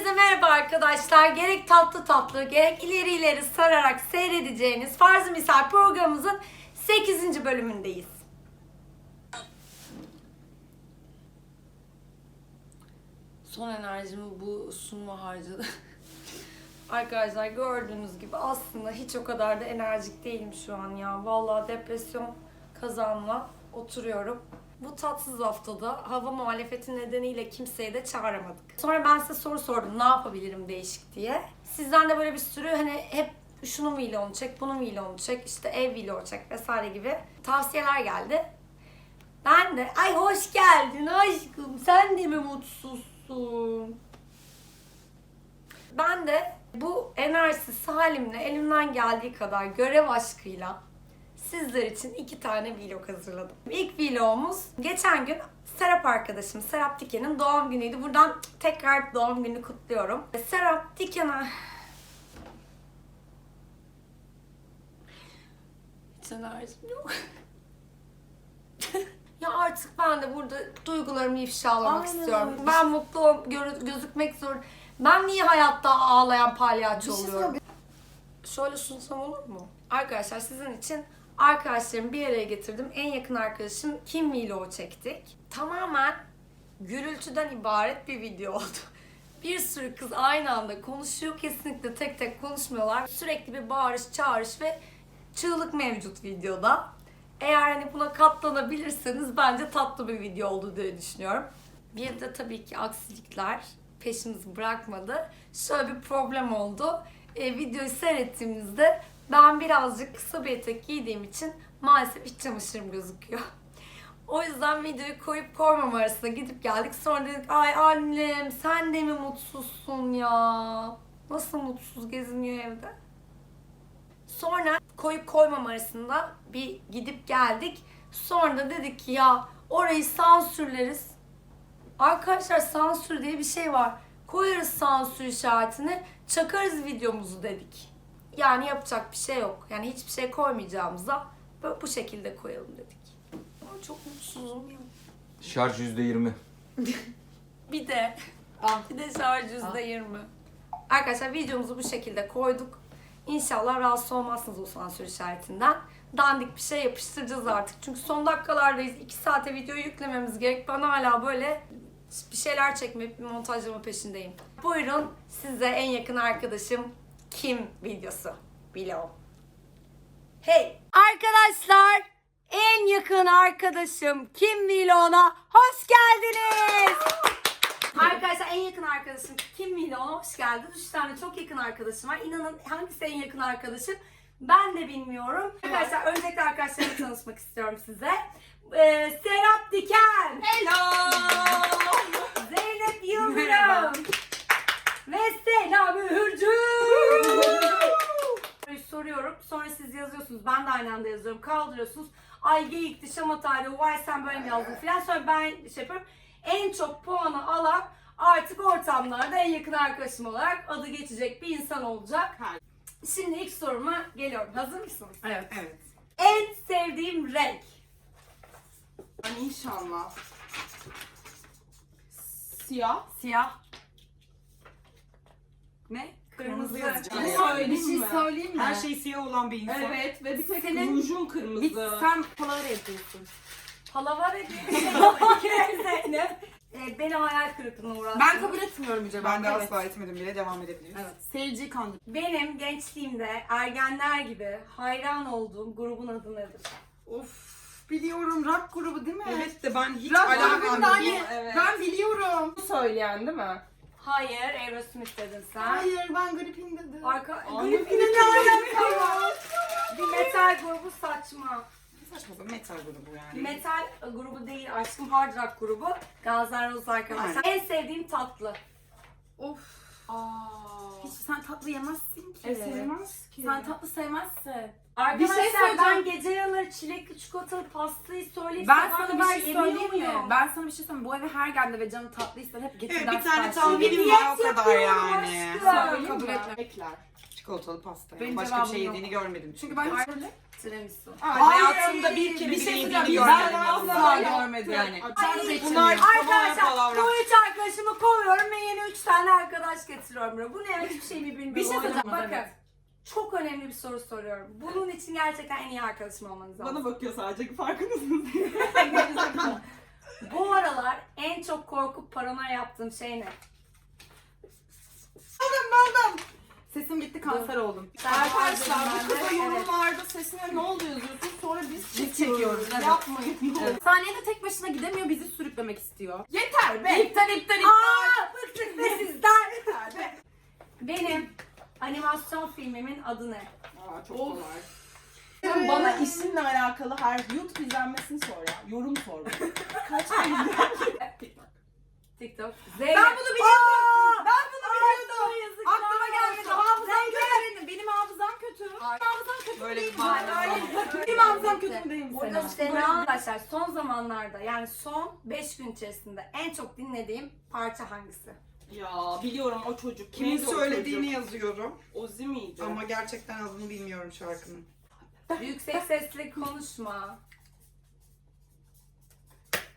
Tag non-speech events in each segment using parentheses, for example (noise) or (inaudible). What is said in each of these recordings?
Herkese merhaba arkadaşlar. Gerek tatlı tatlı, gerek ileri ileri sararak seyredeceğiniz Farz-ı Misal programımızın 8. bölümündeyiz. Son enerjimi bu sunma harcadı. Arkadaşlar gördüğünüz gibi aslında hiç o kadar da enerjik değilim şu an ya. Vallahi depresyon kazanla oturuyorum. Bu tatsız haftada hava muhalefeti nedeniyle kimseyi de çağıramadık. Sonra ben size soru sordum ne yapabilirim değişik diye. Sizden de böyle bir sürü hani hep şunun vlogunu çek, bunun vlogunu çek, işte ev vlogu çek vesaire gibi tavsiyeler geldi. Ben de ay hoş geldin aşkım sen de mi mutsuzsun? Ben de bu enerjisiz halimle elimden geldiği kadar görev aşkıyla sizler için iki tane vlog hazırladım. İlk vlogumuz geçen gün Serap arkadaşım Serap Diken'in doğum günüydü. Buradan tekrar doğum gününü kutluyorum. Serap Diken'e... Hiç enerjim yok. (laughs) ya artık ben de burada duygularımı ifşalamak Aynen istiyorum. öyle. Ben mutlu gözükmek zor. Ben niye hayatta ağlayan palyaço şey oluyorum? Şöyle sunsam olur mu? Arkadaşlar sizin için arkadaşlarımı bir araya getirdim. En yakın arkadaşım Kim Vlog'u çektik. Tamamen gürültüden ibaret bir video (laughs) oldu. Bir sürü kız aynı anda konuşuyor. Kesinlikle tek tek konuşmuyorlar. Sürekli bir bağırış, çağırış ve çığlık mevcut videoda. Eğer hani buna katlanabilirseniz bence tatlı bir video oldu diye düşünüyorum. Bir de tabii ki aksilikler peşimizi bırakmadı. Şöyle bir problem oldu. E, videoyu seyrettiğimizde ben birazcık kısa bir etek giydiğim için maalesef iç çamaşırım gözüküyor. O yüzden videoyu koyup koymam arasında gidip geldik. Sonra dedik ay annem sen de mi mutsuzsun ya? Nasıl mutsuz geziniyor evde? Sonra koyup koymam arasında bir gidip geldik. Sonra da dedik ki ya orayı sansürleriz. Arkadaşlar sansür diye bir şey var. Koyarız sansür işaretini, çakarız videomuzu dedik. Yani yapacak bir şey yok. Yani hiçbir şey koymayacağımıza böyle bu şekilde koyalım dedik. Ama çok mutsuzum ya. Şarj %20. (laughs) Bir de Ah. bir de şarj yüzde yirmi. Arkadaşlar videomuzu bu şekilde koyduk. İnşallah rahatsız olmazsınız o sansür işaretinden. Dandik bir şey yapıştıracağız artık. Çünkü son dakikalardayız. 2 saate video yüklememiz gerek. Ben hala böyle bir şeyler çekme, bir montajlama peşindeyim. Buyurun size en yakın arkadaşım Kim videosu. Below. Hey! Arkadaşlar en yakın arkadaşım Kim Vlog'una hoş geldiniz. Arkadaşlar en yakın arkadaşım Kim Vlog'una hoş geldiniz. Üç tane çok yakın arkadaşım var. İnanın hangisi en yakın arkadaşım ben de bilmiyorum. Arkadaşlar öncelikle arkadaşlarımı tanışmak istiyorum size. Ee, Serap Diken. Hello. Zeynep Yıldırım. Ve Selami Hürcü. Soruyorum. Sonra siz yazıyorsunuz. Ben de aynı anda yazıyorum. Kaldırıyorsunuz. Ay geyikti, şamataydı, vay sen böyle mi yazdın falan. Sonra ben şey yapıyorum. En çok puanı alan artık ortamlarda en yakın arkadaşım olarak adı geçecek bir insan olacak. Şimdi ilk soruma geliyorum. Hazır mısınız? Evet. Evet. En sevdiğim renk. Yani inşallah. Siyah. Siyah. Ne? Kırmızı. yazacağım. Bir söyleyeyim bir şey mi? söyleyeyim mi? Her şey siyah olan bir insan. Evet ve bir tek Senin- rujun kırmızı. Bir, sen palavra yapıyorsun. Palavra diye bir şey (laughs) yok. Zeynep. Ee, beni hayal kırıklığına uğrattı. Ben kabul etmiyorum cevap. Ben de evet. asla etmedim bile devam edebiliriz. Evet. Seyirciyi kandır. Benim gençliğimde ergenler gibi hayran olduğum grubun adı nedir? Of biliyorum rock grubu değil mi? Evet de ben hiç Rock alakam yok. ye- Evet. Ben biliyorum. söyleyen değil mi? Hayır, Aerosmith dedin sen. Hayır ben Gripin dedim. Arka... Gripin ne alakası var? Bir metal grubu saçma. Saçma sapan metal grubu yani. Metal grubu değil aşkım, hard rock grubu. Guns N' Roses arkadaşlar. En sevdiğim tatlı. Of. Aa. Hiç sen tatlı yemezsin ki. E, sevmez ki. Sen tatlı sevmezsin. Arkadaşlar şey söyleyeceğim. ben gece yarıları çilekli çikolatalı pastayı söyleyip Ben sabaha sana kadar bir şey söyleyeyim mi? Ben sana bir şey söyleyeyim. Bu eve her geldi ve canı tatlı ister hep Evet getirden bir tane tam benim var o kadar yani. Söyleyeyim kabul mi? etmem. Çikolatalı pasta. Benim Başka bir şey cevabım yok. yediğini görmedim. Çünkü ben şöyle Tiramisu. Ay, Hayatımda bir kere bir bile şey yediğini söyleyeceğim. görmedim. Ben asla görmedim. Yani. Bunlar tamamen palavra. Bu üç arkadaşımı kovuyorum ve yeni üç tane arkadaş getiriyorum buraya. Bu ne? Hiçbir şey birbirini Bir şey söyleyeceğim. Bakın. Evet. Çok önemli bir soru soruyorum. Bunun için gerçekten en iyi arkadaşım olmanız lazım. Bana bakıyor sadece farkındasınız. (laughs) (laughs) Bu aralar en çok korkup paranoya yaptığım şey ne? sesim gitti kanser oldum. Arkadaşlar Ben bu de, kıza evet. yorumlarda sesine ne oluyor yazıyorsun sonra biz Biz çekiyoruz. Evet. Yapmayın. Saniyede tek başına gidemiyor bizi sürüklemek istiyor. Yeter be. İptal iptal iptal. Aa, bıktık be sizden. Yeter be. Benim animasyon filmimin adı ne? Aa, çok Of. kolay. Sen bana işinle alakalı her YouTube izlenmesini sor ya. Yorum sor bana. Kaç (laughs) bin TikTok. Zeynep. Ben bunu biliyordum. Ben bunu biliyordum. Aklıma gelmedi. Hafızam kötü benim. Hafızam kötü. Ay. Hafızam kötü Böyle değil. bir hayır. Benim hafızam kötü mü değil mi Burada Sena? Sena arkadaşlar son zamanlarda yani son 5 gün içerisinde en çok dinlediğim parça hangisi? Ya biliyorum o çocuk. Kimin Neydi o söylediğini çocuk? yazıyorum. Ozi miydi? Ama gerçekten adını bilmiyorum şarkının. Yüksek sesle konuşma.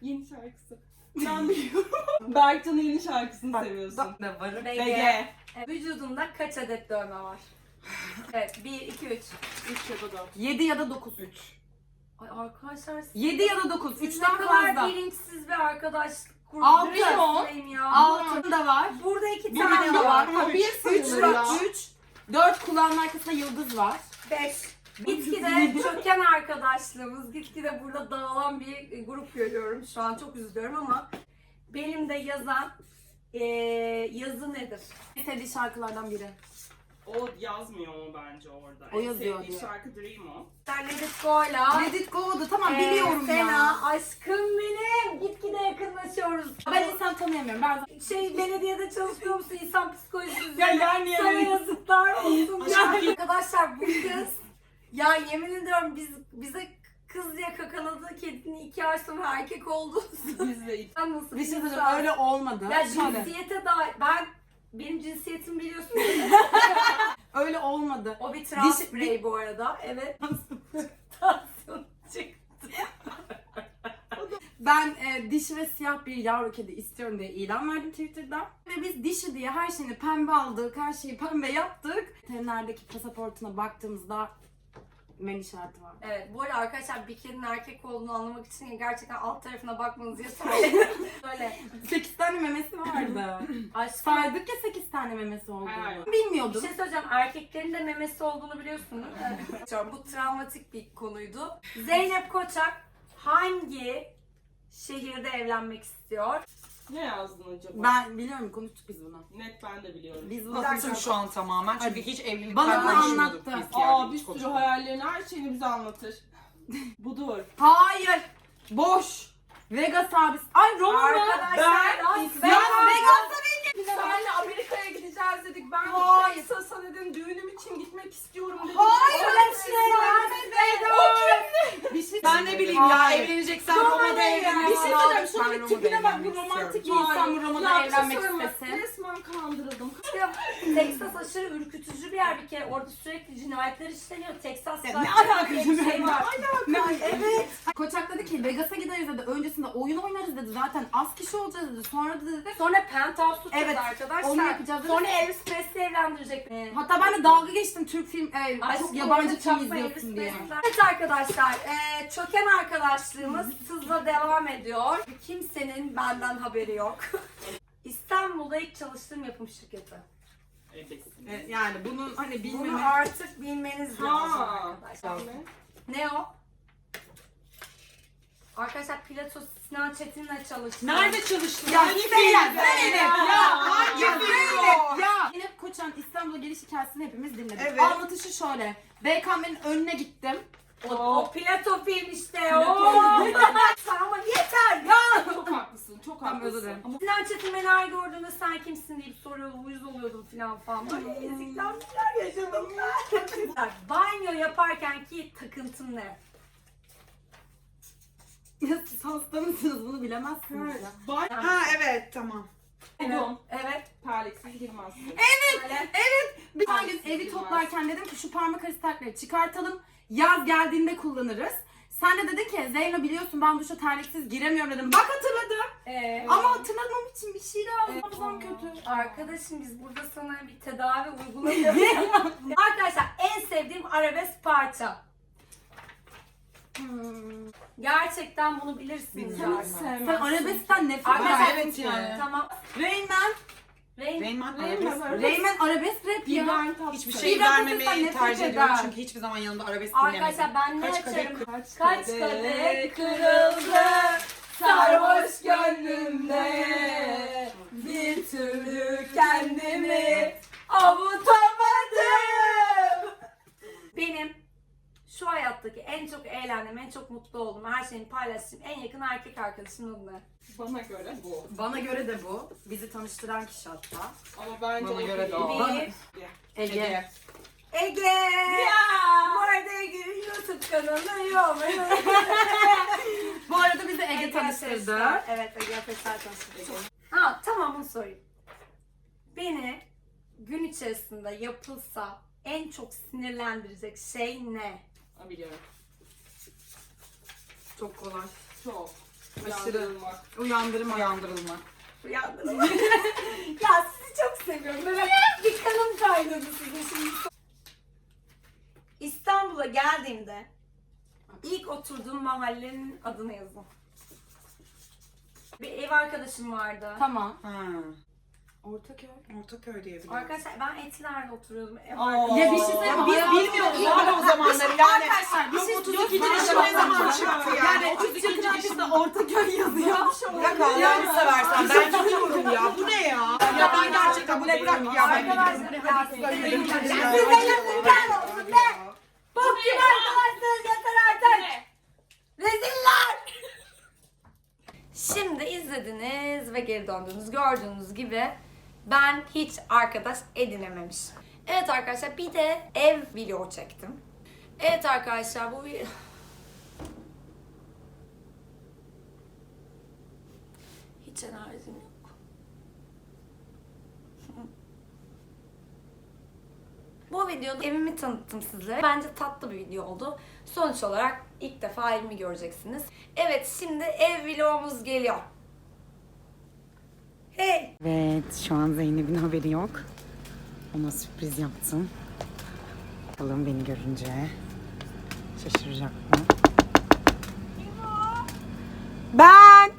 Yeni şarkısı. Ben biliyorum. (laughs) Berkcan'ın yeni şarkısını seviyorsun. Ne varım? Evet, Vücudunda kaç adet dövme var? Evet 1, 2, 3. 3 ya da 4. 7 ya da 9. 3. Ay arkadaşlar siz 7 ya da 9. siz ne 3'ten kadar fazla. bilinçsiz bir arkadaş Altı. grubundayım ya. Altı da var. Burada iki Bir tane tane var. Ama bir 3 sayılır ya. 3. 4 kulağının arkasında yıldız var. 5. Gitgide çöken arkadaşlığımız, gitgide burada dağılan bir e, grup görüyorum. Şu an çok üzülüyorum ama benim de yazan eee yazı nedir? En sevdiği şarkılardan biri. O yazmıyor mu bence orada? O En yazıyor sevdiği diyor. şarkı Dream o. Sen Let It Go'yla Let it go'du tamam eee, biliyorum Sena, ya. aşkım benim. Gitgide yakınlaşıyoruz. Ben insan tanıyamıyorum. Ben şey belediyede çalışıyor musun? İnsan psikolojisi. (laughs) Ya yani Sana yani. yazıklar olsun. Aşkım. (laughs) Arkadaşlar bu kız ya yemin ediyorum biz bize kız diye kakaladığı kedinin iki ay sonra erkek oldu. Biz de (laughs) Sen nasıl bir şey söyleyeyim öyle olmadı. Ya Şöyle, cinsiyete dair ben benim cinsiyetimi biliyorsun. (laughs) öyle olmadı. o bir trans Diş- birey bu arada. Evet. Tansiyon çıktı. Ben e, dişi ve siyah bir yavru kedi istiyorum diye ilan verdim Twitter'da. Ve biz dişi diye her şeyini pembe aldık, her şeyi pembe yaptık. Veterinerdeki pasaportuna baktığımızda men işareti var. Evet bu arada arkadaşlar bir kedinin erkek olduğunu anlamak için gerçekten alt tarafına bakmanızı diye söyleyeyim. (laughs) Böyle 8 tane memesi vardı. (laughs) aşkım Saydık ya 8 tane memesi olduğunu. Hayır. Bir Bilmiyordum. şey söyleyeceğim. Erkeklerin de memesi olduğunu biliyorsunuz. Evet. Bu travmatik bir konuydu. Zeynep Koçak hangi şehirde evlenmek istiyor? Ne yazdın acaba? Ben biliyorum konuştuk biz bunu. Net ben de biliyorum. Biz bunu Baktım şu an tamamen çünkü hiç evlilik Bana bunu konuşmuyorduk anlattı. biz yani, Aa bir hiç sürü konuşmadık. hayallerini, her şeyini bize anlatır. Budur. Hayır. Boş. Vegas abisi. Ay Roma mı? Arkadaşlar Ben- Las Ya Vegas. Vegas'a Biz senle Amerika'ya gideceğiz dedik. Ben Hayır. Texas'a dedim düğünüm için gitmek istiyorum dedim. Hayır, Öyle öyle bir şey yok. Ben ne bileyim ya Hayır. evleneceksen Roma'da Roma'da evlenirsin. Bir şey söyleyeyim. Şuna bir tipine bak bu romantik Bir insan bu Roma'da evlenmek istesin. Resmen kandırıldım. Texas aşırı ürkütücü bir yer bir kere. Orada sürekli cinayetler işleniyor. Texas Ya zaten ne alakası şey var? var. Evet. Koçak dedi ki Vegas'a gideriz dedi. Öncesinde oyun oynarız dedi. Zaten az kişi olacağız dedi. Sonra da dedi. Sonra penthouse tutacağız Evet, arkadaşlar. onu yapacağız. Sonra Elvis Presley evlendirecek beni. Hatta ben de dalga geçtim Türk film, e, çok yabancı film izliyorsun diye. Evet arkadaşlar, e, çöken arkadaşlığımız hızla devam ediyor. Kimsenin benden haberi yok. (laughs) İstanbul'da ilk çalıştığım yapım şirketi. Ebesin. E, Yani bunun hani Bunu bilmemi... artık bilmeniz lazım Ha. arkadaşlar. Ne o? Arkadaşlar Pilato Sinan Çetin'le çalıştım. Nerede çalıştın? Ya Hangi Zeynep, filmde? Zeynep Ya hangi Ya o? ya! Zeynep Koçan İstanbul'a geliş hikayesini hepimiz dinledik. Evet. Anlatışı şöyle. BKM'nin önüne gittim. O, o Pilato film işte Pilato. o. (laughs) Ama yeter ya. Çok haklısın, çok Tamam, özür haklısın. dilerim. Ama Sinan Çetin beni her gördüğünde sen kimsin deyip soruyordum, uyuz oluyordum falan falan. Böyle eziklenmeler yaşadım ben. Banyo yaparken ki takıntım ne? Ya siz hasta mısınız bunu bilemezsiniz ya. Bay Ha evet tamam. Buldum. Evet. Terliksiz girmezsin. Böyle. Evet Bir tane gün evi toplarken dedim ki şu parmak arası takları çıkartalım. Yaz geldiğinde kullanırız. Sen de dedin ki Zeyno biliyorsun ben duşa terliksiz giremiyorum dedim. Bak hatırladım. Ee, Ama hatırlamam için bir şey lazım. Hafızam kötü. Arkadaşım biz burada sana bir tedavi (laughs) uygulamıyoruz. Arkadaşlar en sevdiğim arabesk parça. Hmm. Gerçekten bunu bilirsiniz zaten. Sen arabeskten nefret Arkadaşlar evet yani. Tamam. Rain Man. Reymen Reymen arabesk. Man arabesk rap ya. Tatlıses. Hiçbir Bir şey vermemeyi nefret tercih ediyorum eder. çünkü hiçbir zaman yanında arabesk dinlemedim. Arkadaşlar ben ne Kaç kadeh açarım? Kaç Kaç kadeh kırıldı sarhoş gönlümde Bir türlü kendimi avutamadım Benim şu hayattaki en çok eğlendiğim, en çok mutlu olduğum, her şeyini paylaştığım en yakın erkek arkadaşım adı ne? Bana göre bu. Bana göre de bu. Bizi tanıştıran kişi hatta. Ama bence Bana göre de o. Bir, Ege. Ege. Ege! Bu arada Ege'nin YouTube kanalı yok. (laughs) Bu arada bizi Ege tanıştırdı. Ateşler. Evet Ege Ateşler tanıştırdı. Ha tamam bunu sorayım. Beni gün içerisinde yapılsa en çok sinirlendirecek şey ne? Ha, biliyorum. Çok kolay. Çok. Aşırı. Uyandırılmak. Uyandırma. Uyandırılmak. Uyandırma. (laughs) ya sizi çok seviyorum. Böyle bir kanım kaynadı sizin şimdi. İstanbul'a geldiğimde ilk oturduğum mahallenin adını yazın. Bir ev arkadaşım vardı. Tamam. Ha. Ortaköy. Ortaköy diye biliyorum. Arkadaşlar ben Etiler'de oturuyordum. Aa. Ya bir şey söyleyeyim mi? Biz bilmiyoruz abi o zamanları yani. Arkadaşlar bir Yok şey 32 yok, yaşım ne zaman çıktı yani? Yani 32 32 yaşında. yaşında Ortaköy (laughs) yazıyor. Bırak Allah'ını seversen ben gidiyorum ya. Bu ne ya? Ya ben gerçekten bu ne bırak ya ben gidiyorum. Arkadaşlar Siz de yazın olsun be! Bok gibi arkadaşsınız yeter artık! Reziller! (laughs) Şimdi izlediniz ve geri döndünüz. Gördüğünüz gibi ben hiç arkadaş edinememişim. Evet arkadaşlar bir de ev video çektim. Evet arkadaşlar bu bir... Hiç enerjim yok. Bu videoda evimi tanıttım sizlere. Bence tatlı bir video oldu. Sonuç olarak ilk defa evimi göreceksiniz. Evet şimdi ev vlogumuz geliyor. Evet, şu an Zeynep'in haberi yok. Ona sürpriz yaptım. Bakalım beni görünce şaşıracak mı? Ben!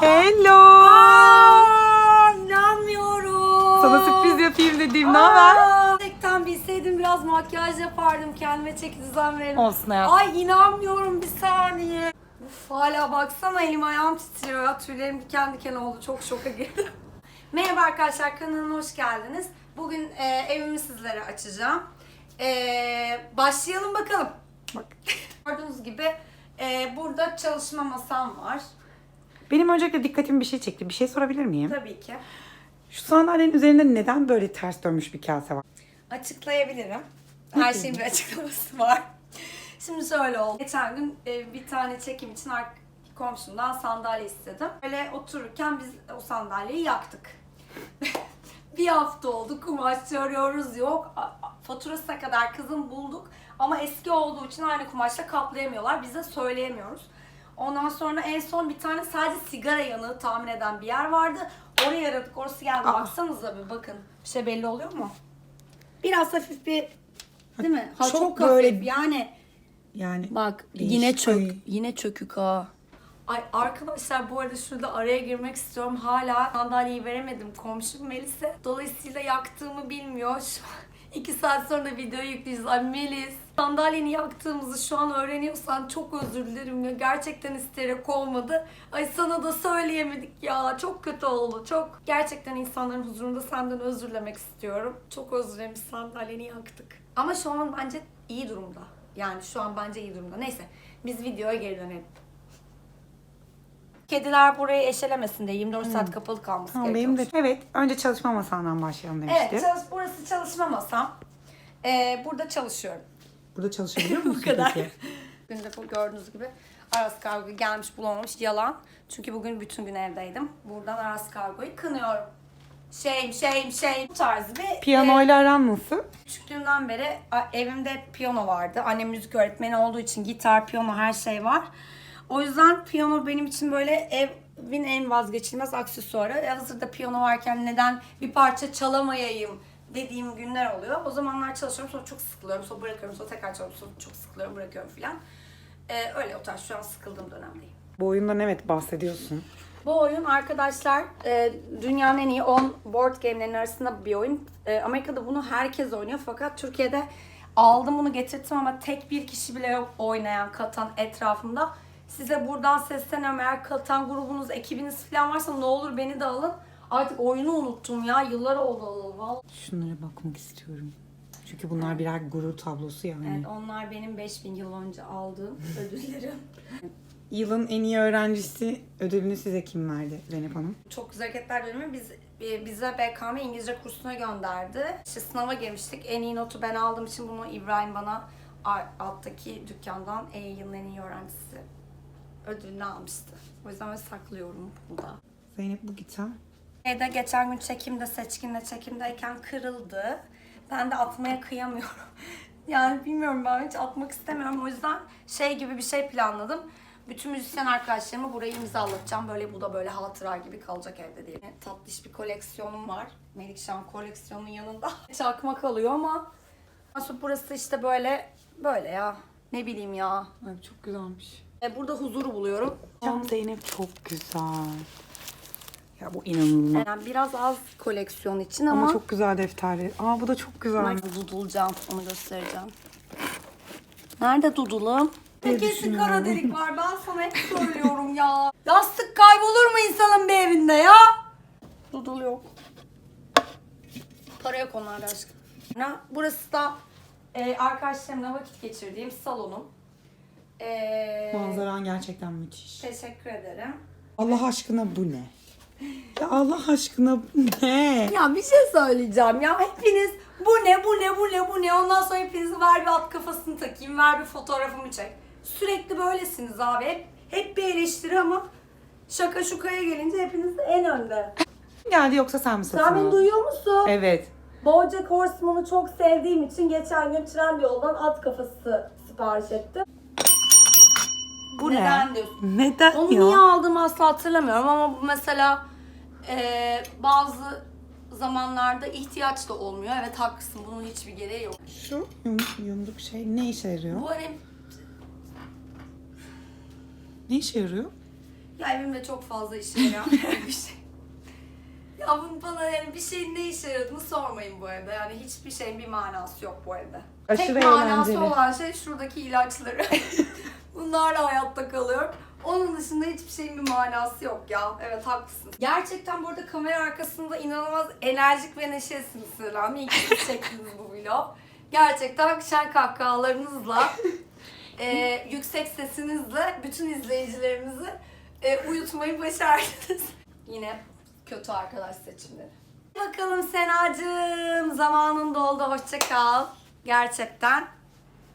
Hello! Aa, inanmıyorum. Sana sürpriz yapayım dedim. Ne haber? Gerçekten bilseydim biraz makyaj yapardım. Kendime çeki düzen verirdim. Olsun hayatım. Ay inanmıyorum bir saniye. Uf, hala baksana elim ayağım titriyor ya. Tüylerim diken diken oldu. Çok şoka girdim. Merhaba arkadaşlar kanalıma hoş geldiniz. Bugün e, evimi sizlere açacağım. E, başlayalım bakalım. Bak. (laughs) Gördüğünüz gibi e, burada çalışma masam var. Benim öncelikle dikkatimi bir şey çekti. Bir şey sorabilir miyim? Tabii ki. Şu sandalyenin üzerinde neden böyle ters dönmüş bir kase var? Açıklayabilirim. Her şeyin bir açıklaması var. Şimdi şöyle oldu. Geçen gün e, bir tane çekim için komşumdan sandalye istedim. Böyle otururken biz o sandalyeyi yaktık. (laughs) bir hafta oldu kumaşçı arıyoruz yok. Faturasına kadar kızım bulduk. Ama eski olduğu için aynı kumaşla kaplayamıyorlar. Biz de söyleyemiyoruz. Ondan sonra en son bir tane sadece sigara yanığı tahmin eden bir yer vardı. Oraya aradık. Orası geldi. Aa. Baksanıza bir bakın. Bir şey belli oluyor mu? Biraz hafif bir değil mi? Ha, Çok çok, böyle- hafif yani. Yani Bak Değişik. yine çök. Yine çökük ha. Ay arkadaşlar bu arada şurada araya girmek istiyorum. Hala sandalyeyi veremedim komşum Melis'e. Dolayısıyla yaktığımı bilmiyor. Şu an (laughs) saat sonra videoyu yükleyeceğiz. Ay Melis sandalyeni yaktığımızı şu an öğreniyorsan çok özür dilerim ya. Gerçekten isterek olmadı. Ay sana da söyleyemedik ya. Çok kötü oldu. Çok. Gerçekten insanların huzurunda senden özür dilemek istiyorum. Çok özür dilerim sandalyeni yaktık. Ama şu an bence iyi durumda. Yani şu an bence iyi durumda. Neyse biz videoya geri dönelim. Kediler burayı eşelemesin diye 24 saat kapalı kalması tamam benim de evet önce çalışma masandan başlayalım demişti. Evet, çalış, burası çalışma masam. Ee, burada çalışıyorum. Burada çalışabiliyor (laughs) musun kadar. peki? Bugün de bu gördüğünüz gibi Aras Kargo gelmiş bulamamış yalan. Çünkü bugün bütün gün evdeydim. Buradan Aras Kargo'yu kınıyorum. shame, shame, shame bu tarz bir... e, Piyanoyla aran nasıl? Küçüklüğümden beri a- evimde hep piyano vardı. Annem müzik öğretmeni olduğu için gitar, piyano her şey var. O yüzden piyano benim için böyle evin en vazgeçilmez aksesuarı. E, hazırda piyano varken neden bir parça çalamayayım dediğim günler oluyor. O zamanlar çalışıyorum sonra çok sıkılıyorum. Sonra bırakıyorum sonra tekrar çalışıyorum sonra çok sıkılıyorum bırakıyorum filan. Ee, öyle o tarz şu an sıkıldığım dönemdeyim. Bu oyundan evet bahsediyorsun. Bu oyun arkadaşlar e, dünyanın en iyi 10 board game'lerinin arasında bir oyun. E, Amerika'da bunu herkes oynuyor fakat Türkiye'de aldım bunu getirttim ama tek bir kişi bile yok oynayan Katan etrafımda. Size buradan sesleniyorum eğer Katan grubunuz, ekibiniz falan varsa ne olur beni de alın. Artık oyunu unuttum ya yıllar oldu alalı vallahi. Şunlara bakmak istiyorum. Çünkü bunlar birer gurur tablosu yani. Evet, onlar benim 5000 yıl önce aldığım (laughs) ödüllerim. Yılın en iyi öğrencisi ödülünü size kim verdi Zeynep Hanım? Çok güzel hareketler bölümü biz e, bize BKM İngilizce kursuna gönderdi. İşte sınava girmiştik. En iyi notu ben aldığım için bunu İbrahim bana alttaki dükkandan en iyi yılın en iyi öğrencisi ödülünü almıştı. O yüzden ben saklıyorum burada. Zeynep bu gitar. Şeyde geçen gün çekimde, seçkinde çekimdeyken kırıldı. Ben de atmaya kıyamıyorum. (laughs) yani bilmiyorum ben hiç atmak istemiyorum. O yüzden şey gibi bir şey planladım. Bütün müzisyen arkadaşlarıma burayı imzalatacağım. Böyle bu da böyle hatıra gibi kalacak evde diye. Tatlış bir koleksiyonum var. Melikşah koleksiyonun yanında. (laughs) Çakma kalıyor ama Aslında burası işte böyle böyle ya. Ne bileyim ya. Ay çok güzelmiş. E, Burada huzuru buluyorum. Cam Zeynep çok güzel. Ya bu inanılmaz. Yani biraz az koleksiyon için Ama, ama, çok güzel defterleri. Aa bu da çok güzel. Dudulacağım. Onu göstereceğim. Nerede dudulum? Kesin kara delik var. Ben sana hep söylüyorum ya. (laughs) Yastık kaybolur mu insanın bir evinde ya? Dudul yok. Para yok onlarda aşkım. Burası da e, arkadaşlarımla vakit geçirdiğim salonum. E, Manzaran gerçekten müthiş. Teşekkür ederim. Allah aşkına bu ne? Ya Allah aşkına bu ne? Ya bir şey söyleyeceğim ya. Hepiniz bu ne bu ne bu ne bu ne ondan sonra hepiniz ver bir at kafasını takayım ver bir fotoğrafımı çek. Sürekli böylesiniz abi. Hep, hep bir eleştiri ama şaka şukaya gelince hepiniz en önde. Geldi yoksa sen mi satın Sen beni aldın? duyuyor musun? Evet. Bojack Horseman'ı çok sevdiğim için geçen gün Trendyol'dan at kafası sipariş ettim. Bu Neden ne? diyorsun? Neden Onu ya? niye aldığımı asla hatırlamıyorum ama bu mesela eee, bazı zamanlarda ihtiyaç da olmuyor. Evet haklısın bunun hiçbir gereği yok. Şu yum- yumruk şey ne işe yarıyor? Bu hani Ne işe yarıyor? ya evimde çok fazla işe yarayan (laughs) bir şey. Ya bunu bana yani bir şeyin ne işe yaradığını sormayın bu evde. Yani hiçbir şeyin bir manası yok bu evde. Aşırı Tek manası eğlenceli. olan şey şuradaki ilaçları. (laughs) Bunlarla hayatta kalıyorum. Onun dışında hiçbir şeyin bir manası yok ya. Evet haklısın. Gerçekten burada kamera arkasında inanılmaz enerjik ve neşesiniz Selami. İyi ki siz çektiniz bu vlog. Gerçekten şen kahkahalarınızla, e, (laughs) yüksek sesinizle bütün izleyicilerimizi e, uyutmayı başardınız. Yine kötü arkadaş seçimleri. Bakalım Senacığım zamanın doldu hoşça kal. Gerçekten.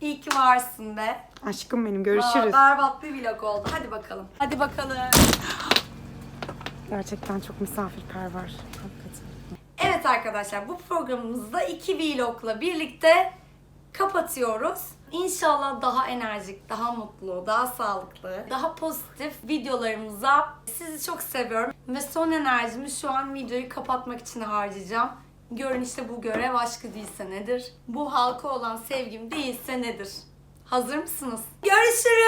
İyi ki varsın be. Aşkım benim Aa, görüşürüz. berbat bir vlog oldu. Hadi bakalım. Hadi bakalım. Gerçekten çok misafirperver. Hakikaten. Evet arkadaşlar bu programımızda iki vlogla birlikte kapatıyoruz. İnşallah daha enerjik, daha mutlu, daha sağlıklı, daha pozitif videolarımıza sizi çok seviyorum. Ve son enerjimi şu an videoyu kapatmak için harcayacağım. Görün işte bu görev aşkı değilse nedir? Bu halka olan sevgim değilse nedir? Hazır mısınız? Görüşürüz.